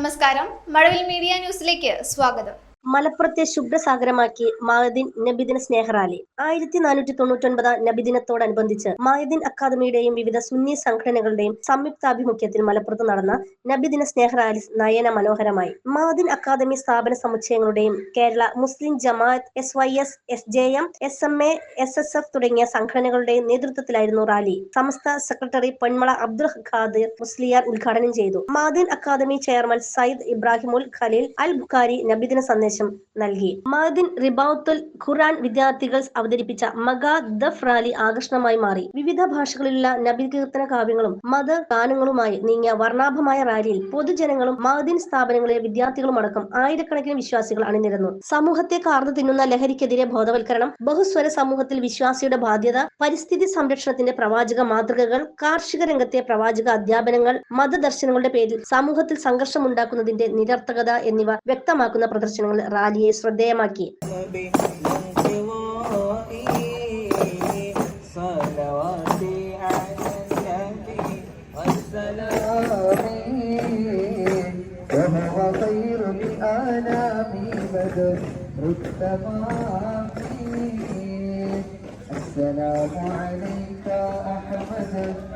നമസ്കാരം. മഴവിൽ മീഡിയ ന്യൂസിലേക്ക് സ്വാഗതം. മലപ്പുറത്തെ ശുഭ്രസാഗരമാക്കി മായദിൻ നബിദിന സ്നേഹറാലി. ആയിരത്തി നാനൂറ്റി തൊണ്ണൂറ്റൊൻപത് നബിദിനത്തോടനുബന്ധിച്ച് മായദിൻ അക്കാദമിയുടെയും വിവിധ സുന്നി സംഘടനകളുടെയും സംയുക്താഭിമുഖ്യത്തിൽ മലപ്പുറത്ത് നടന്ന നബിദിന സ്നേഹറാലി നയന മനോഹരമായി. മാദിൻ അക്കാദമി സ്ഥാപന സമുച്ചയങ്ങളുടെയും Kerala Muslim Jamaat S Y S S J M S M A S S F തുടങ്ങിയ സംഘടനകളുടെയും നേതൃത്വത്തിലായിരുന്നു റാലി. സമസ്ത സെക്രട്ടറി പൊന്മള അബ്ദുൽ ഖാദിർ മുസ്ലിയാർ ഉദ്ഘാടനം ചെയ്തു. മാദിൻ അക്കാദമി ചെയർമാൻ സയ്യിദ് ഇബ്രാഹിമുൽ ഖലീൽ അൽ ബുഖാരി നബിദിന സന്ദേശം നൽകി. മഹദിൻ റിബൌത്തുൽ ഖുറാൻ വിദ്യാർത്ഥികൾ അവതരിപ്പിച്ച മഗാ ദഫ് റാലി ആകർഷണമായി മാറി. വിവിധ ഭാഷകളിലുള്ള നബി കീർത്തന കാവ്യങ്ങളും മത ഗാനങ്ങളുമായി നീങ്ങിയ വർണാഭമായ റാലിയിൽ പൊതുജനങ്ങളും മഹദിൻ സ്ഥാപനങ്ങളിലെ വിദ്യാർത്ഥികളും അടക്കം ആയിരക്കണക്കിന് വിശ്വാസികൾ അണിനിരന്നു. സമൂഹത്തെ കാർന്നു തിന്നുന്ന ലഹരിക്കെതിരെ ബോധവൽക്കരണം ബഹുസ്വര സമൂഹത്തിൽ വിശ്വാസിയുടെ ബാധ്യത പരിസ്ഥിതി സംരക്ഷണത്തിന്റെ പ്രവാചക മാതൃകകൾ കാർഷിക രംഗത്തെ പ്രവാചക അധ്യാപനങ്ങൾ മതദർശനങ്ങളുടെ പേരിൽ സമൂഹത്തിൽ സംഘർഷമുണ്ടാക്കുന്നതിന്റെ നിരർത്ഥകത എന്നിവ വ്യക്തമാക്കുന്ന പ്രദർശനങ്ങൾ റാലിയെ ശ്രദ്ധേയമാക്കി بانطوائي صلواتي على النبي والسلام وهو خير الآلام بدر التمام السلام عليك أحمد يا محمد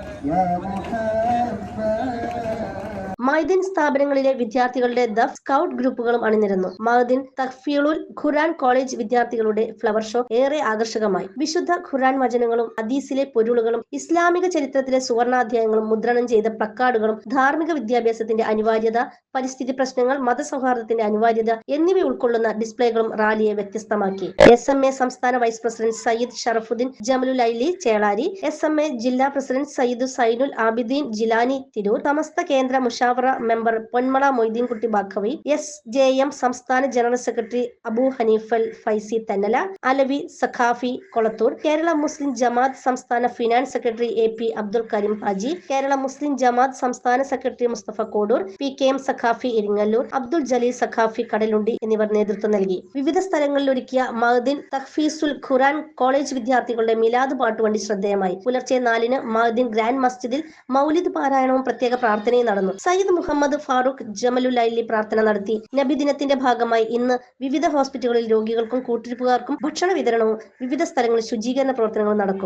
മൈദിൻ സ്ഥാപനങ്ങളിലെ വിദ്യാർത്ഥികളുടെ ദഫ് സ്കൗട്ട് ഗ്രൂപ്പുകളും അണിനിരുന്നു. മഹദിൻ തഖ്ഫീളുൽ ഖുറാൻ കോളേജ് വിദ്യാർത്ഥികളുടെ ഫ്ലവർ ഷോ ഏറെ ആകർഷകമായി. വിശുദ്ധ ഖുറാൻ വചനങ്ങളും അദീസിലെ പൊരുളുകളും ഇസ്ലാമിക ചരിത്രത്തിലെ സുവർണാധ്യായങ്ങളും മുദ്രണം ചെയ്ത പ്ലക്കാർഡുകളും ധാർമ്മിക വിദ്യാഭ്യാസത്തിന്റെ അനിവാര്യത പരിസ്ഥിതി പ്രശ്നങ്ങൾ മതസൗഹാർദ്ദത്തിന്റെ അനിവാര്യത എന്നിവ ഉൾക്കൊള്ളുന്ന ഡിസ്പ്ലേകളും റാലിയെ വ്യത്യസ്തമാക്കി. എസ് എം എ സംസ്ഥാന vice president Sayyid Sharafuddin Jamalul Ali Chelari S M A ജില്ലാ പ്രസിഡന്റ് സയ്യിദ് സൈനുൽ ആബിദീൻ ജിലാനി തിരൂർ. സമസ്ത കേന്ദ്ര Mushawara member Ponmala Moideenkutty Baqavi S J M സംസ്ഥാന ജനറൽ സെക്രട്ടറി അബു ഹനീഫൽ ഫൈസി തന്നല. അലവി സഖാഫി കൊളത്തൂർ. കേരള മുസ്ലിം ജമാഅത്ത് സംസ്ഥാന finance secretary A P Abdul Kareem Haji. Kerala Muslim Jamaat സംസ്ഥാന secretary Mustafa Kodur. P K M Saqafi Iringallur. Abdul Jaleel Saqafi Kadalundi എന്നിവർ നേതൃത്വം നൽകി. വിവിധ സ്ഥലങ്ങളിൽ ഒരുക്കിയ മഹദിൻ തഖ്ഫീസുൽ ഖുറാൻ college വിദ്യാർത്ഥികളുടെ മിലാദ് പാട്ടുവണ്ടി ശ്രദ്ധേയമായി. പുലർച്ചെ നാലിന് മഹദിൻ ഗ്രാൻഡ് മസ്ജിദിൽ മൗലിദ് പാരായണവും പ്രത്യേക പ്രാർത്ഥനയും നടന്നു. സയ്യിദ് മുഹമ്മദ് ഫാറൂഖ് ജമലുലൈലി പ്രാർത്ഥന നടത്തി. നബി ദിനത്തിന്റെ ഭാഗമായി ഇന്ന് വിവിധ ഹോസ്പിറ്റലുകളിൽ രോഗികൾക്കും കൂട്ടിരിപ്പുകാർക്കും ഭക്ഷണ വിതരണവും വിവിധ സ്ഥലങ്ങളിൽ ശുചീകരണ പ്രവർത്തനങ്ങളും നടക്കും.